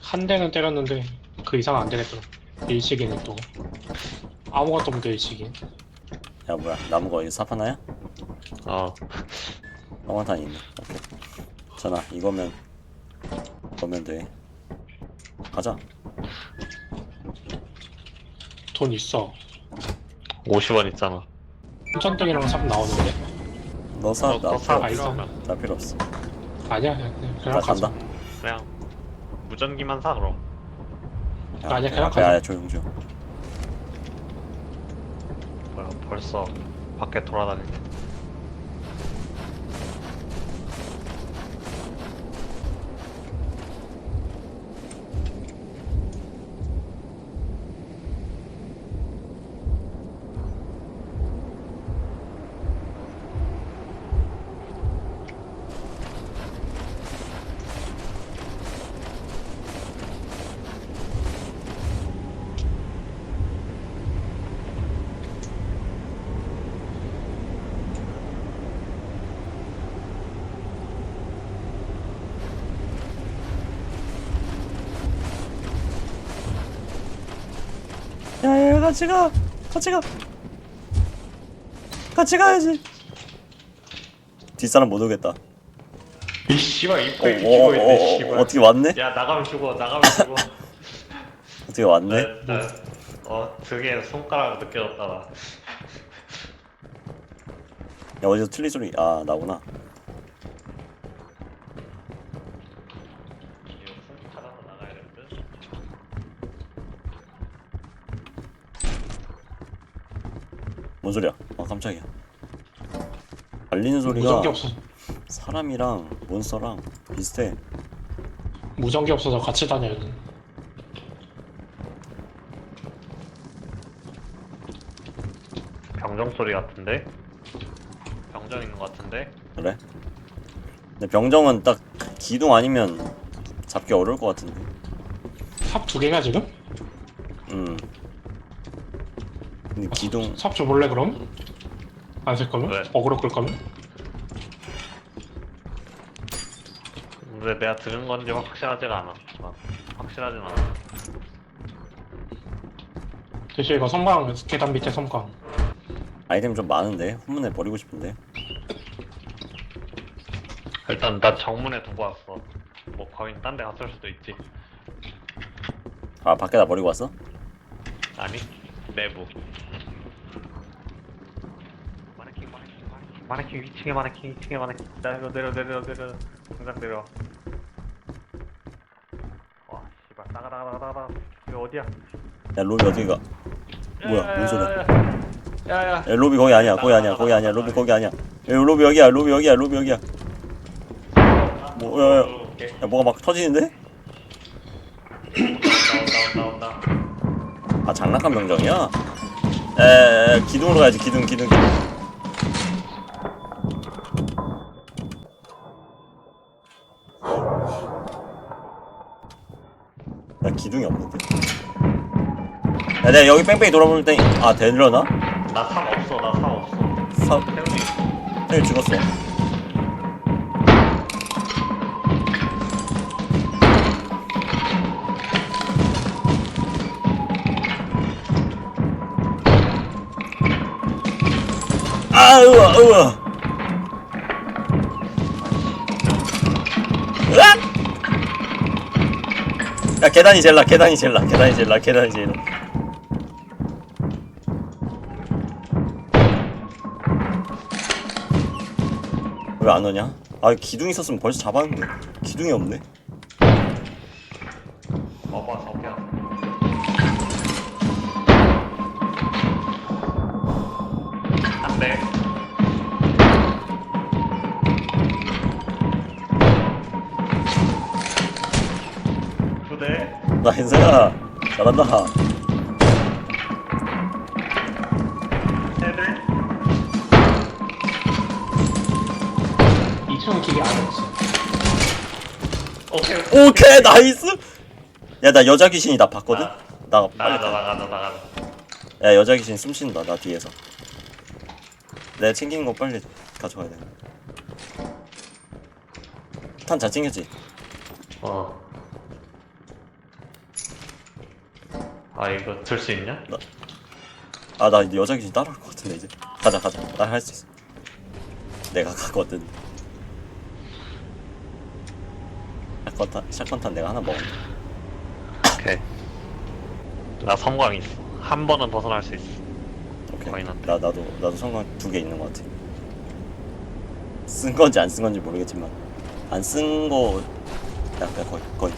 한 대는 때렸는데 그 이상 안 되겠더라. 일식이네 또. 아무것도 없는데 일식이. 야 뭐야 나무가 이거 사파나야? 어 형광탄 있네 오케이 전화 이거면 이거면 돼 가자 돈 있어. 50원 있잖아 천정이랑 삽 나오는데. 너 사 너, 나너 사, 필요 아, 없어 있으면 나 필요 없어 아니야, 그냥, 나 그냥 가자. 간다 그냥 무전기만 사 그럼 야, 아니야, 그냥 야, 가자. 야, 야 조용 조용 뭐야 벌써 밖에 돌아다니네 야야 같이 가. 같이 가. 같이 가야지. 뒷사람 못 오겠다. 이 씨발 어, 입구에 어, 비키고 어, 있네 어, 씨발. 어떻게 왔네? 야 나가면 죽어 나가면 죽어. 어떻게 왔네? 네, 네. 어 등에 손가락 느껴졌다 야 어디서 틀리 소리 아 나구나 소리야 아 깜짝이야 달리는 소리가 무전기 없어. 사람이랑 몬스터랑 비슷해 무전기 없어서 같이 다녀야 돼. 병정 소리 같은데? 병정 있는 것 같은데? 그래? 근데 병정은 딱 기둥 아니면 잡기 어려울 것 같은데 삽 두 개가 지금? 음 근데 기둥 삽 줘볼래 그럼? 안 쓸 거면? 왜? 어그로 끌 거면? 근데 내가 들은 건지 확실하지가 않아 어, 확실하진 않아 대신 이거 섬광 계단 밑에 섬광. 아이템 좀 많은데 후문에 버리고 싶은데 일단 나 정문에 두고 왔어 뭐 거긴 딴 데 갔을 수도 있지 아 밖에다 버리고 왔어? 아니 내부 마네킹 마네킹 마네킹 2층에 마네킹. 2층에 마네킹 내려 내려 내려 내려. 당장 내려. 와 씨발. 나가 나가 나가 나가 이거 어디야? 야 로비 어디 가? 뭐야 뭔 소리야? 야야. 야 로비 거기 아니야 거기 아니야 거기 아니야 로비 거기 아니야. 야 로비 여기야 로비 여기야 로비 여기야. 뭐, 야, 야. 뭐가 막 터지는데? 나온다 온다 온다. 아 장난감 병정이야? 에 기둥으로 가야지 기둥 기둥 기둥 야 기둥이 없는데. 야 내가 여기 뺑뺑이 돌아볼 테니 아 되려나? 나삼 없어 나삼 없어. 사 태훈이. 태이 죽었어. 아 으아 으아 야 계단이 나 계단이 나 계단이 나 계단이 나. 왜안 오냐? 아 기둥 있었으면 벌써 잡았는데. 기둥이 없네? 봐봐 저기야. 안돼 잘한다 세대 2층은 기계 안 했어. 오케이 오케이 나이스 야 나 여자 귀신이 나 봤거든? 나 빨리 나가자 가. 나가자 나가자 야 여자 귀신 숨 쉰다 나 뒤에서 내가 챙기는 거 빨리 가져가야 돼탄 잘 챙겼지? 어. 아 이거 들 수 있냐? 아 나 이제 여자 귀신 따라올 것 같은데 이제 가자 가자 나 할 수 있어 내가 가거든 샷건 탄 샷건 탄 내가 하나 먹어 오케이. 나 성광 있어. 한 번은 벗어날 수 있어. 오케이 거의 난. 나 나도 나도 성광 두 개 있는 것 같아 쓴 건지 안 쓴 건지 모르겠지만 안 쓴 거 약간 거의 거의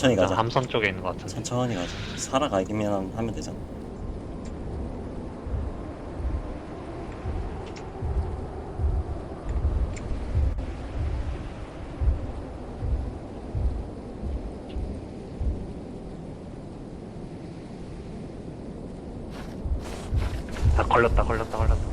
천천히 나 가자 함선 쪽에 있는 것 같은데. 천천히 가자 살아가기만 하면 되잖아 아 걸렸다 걸렸다 걸렸다.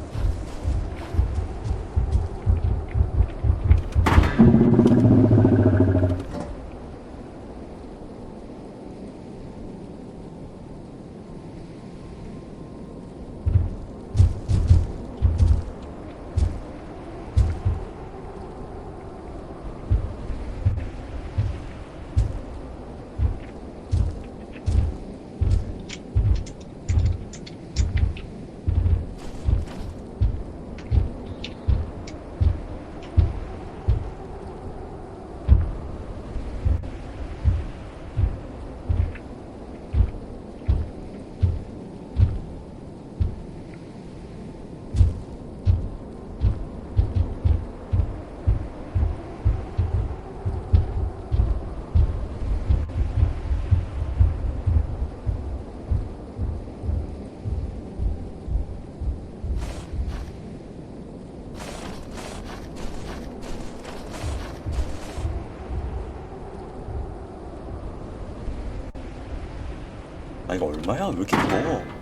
이거 얼마야? 왜 이렇게 무거워?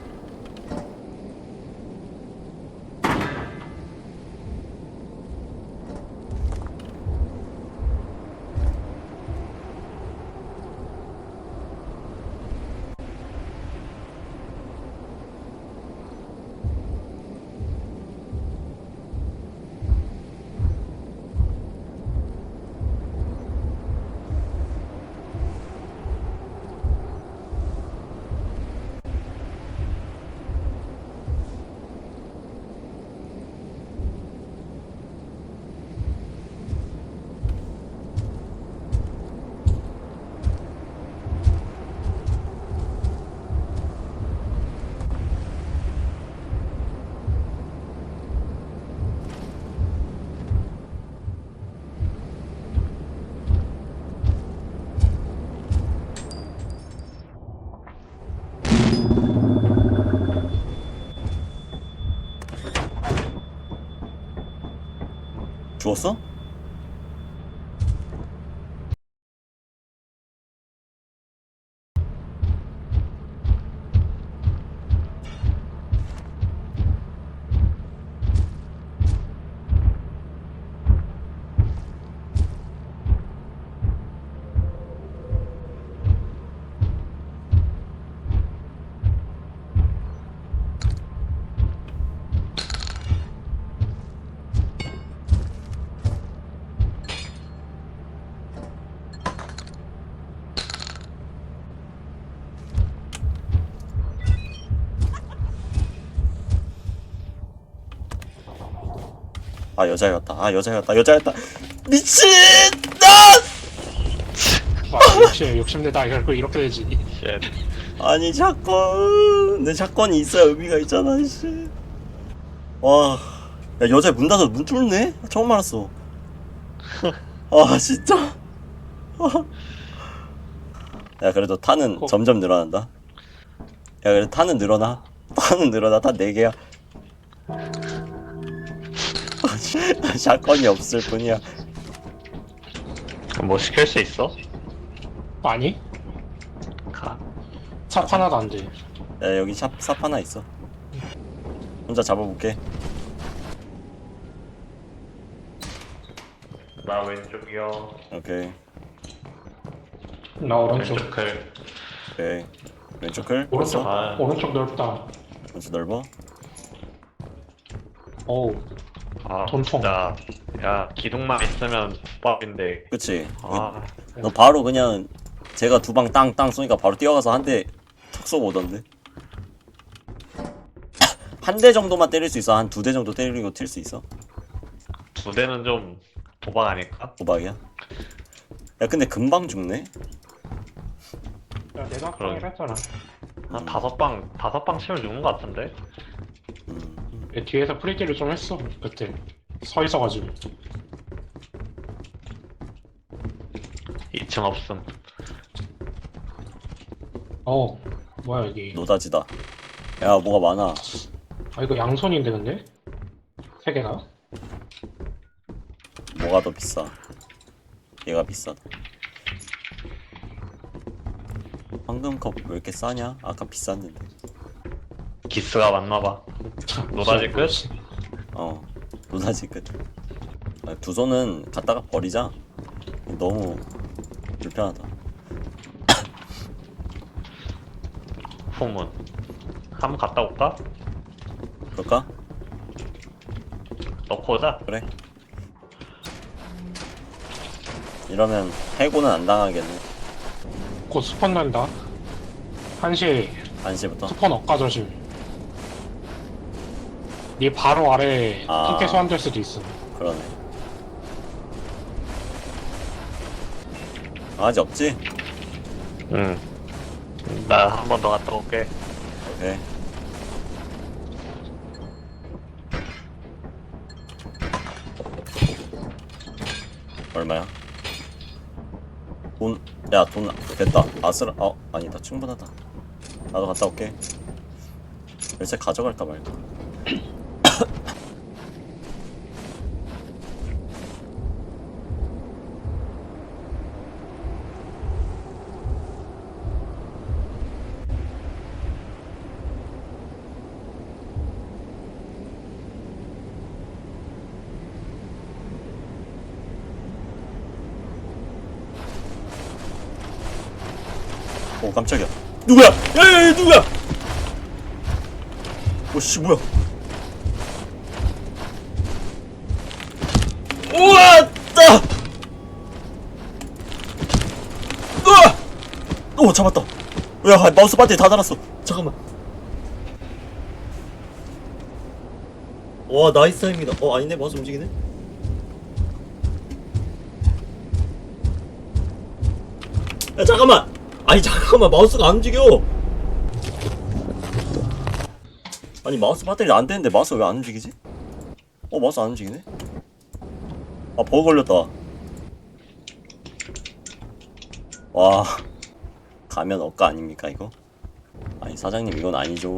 죽었어? 아 여자였다. 아 여자였다. 여자였다. 미친! 아! 와 욕심 욕심내다 이거 이렇게 되지 쉣. 아니 사건 내 사건이 있어야 의미가 있잖아 씨. 와, 야 여자 문 닫아 문 뚫네? 처음 알았어. 아 진짜. 야 그래도 탄은 어. 점점 늘어난다. 야 그래도 탄은 늘어나. 탄은 늘어나. 탄 4개야. 샷건이 없을 뿐이야. 뭐 시킬 수 있어? 아니 가. 삽 하나도 안 돼 야 여기 샵, 삽 하나 있어. 혼자 잡아볼게. 나 왼쪽이요. 오케이. 나 오른쪽 왼쪽 클. 오케이. 왼쪽 클. 오른쪽 아. 오른쪽 넓다 왼쪽 넓어. 어우 아 돈통. 진짜. 야 기둥만 있으면 밥인데. 그치. 아. 너 바로 그냥 제가 두 방 땅 땅 쏘니까 바로 뛰어가서 한 대 턱 쏘고 오던데. 한 대 정도만 때릴 수 있어? 한 두 대 정도 때리고 튈 수 있어? 두 대는 좀 도박 아닐까? 도박이야? 야 근데 금방 죽네? 야 내가 그러게. 아까 했잖아. 한 음. 다섯 방 다섯 방 치면 죽는 것 같은데 뒤에서 프리딜을 좀 했어. 그때. 서 있어가지고. 2층 없음. 어 뭐야 여기 노다지다. 야 뭐가 많아. 아 이거 양손인데 근데? 세 개가? 뭐가 더 비싸? 얘가 비싸다. 황금컵 왜 이렇게 싸냐? 아까 비쌌는데. 기스가 맞나봐 노다지 끝? 어 노다지 끝. 아, 두 손은 갖다가 버리자. 너무 불편하다. 후문 한번 갔다 올까? 그럴까? 넣고 오자 그래. 이러면 해고는 안 당하겠네. 곧 스폰 난다 1시 1시부터. 스폰 엇가 조심 네 바로 아래 아. 한개 소환될 수도 있어 그러네. 아직 없지? 응 나 한 번 더 갔다 올게 오케이. 얼마야? 돈, 야, 돈, 됐다. 아슬, 어, 아니다. 충분하다. 나도 갔다 올게. 열쇠 가져갈까 말까. 오, 깜짝이야. 누구야? 야, 야, 야, 누구야? 오, 씨, 뭐야? 우와! 따! 우와! 오, 잡았다. 야, 마우스 배터리 다 달았어. 잠깐만. 와, 나이스 타임이다. 어, 아니네. 마우스 움직이네. 야, 잠깐만. 아니, 잠깐만. 마우스가 안 움직여. 아니, 마우스 배터리 안 되는데 마우스가 왜 안 움직이지? 어, 마우스 안 움직이네? 아, 버그 걸렸다. 와, 가면 억까 아닙니까, 이거? 아니, 사장님, 이건 아니죠.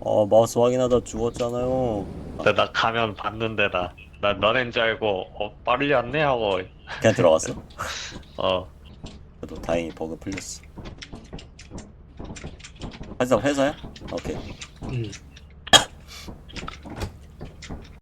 어, 마우스 확인하다 죽었잖아요. 근데 나 가면 봤는데 나, 나 너넨 줄 알고 어 빨리 왔네 하고 그냥 들어갔어? 어 그래도 다행히 버그 풀렸어. 회사, 회사야? 오케이. 음.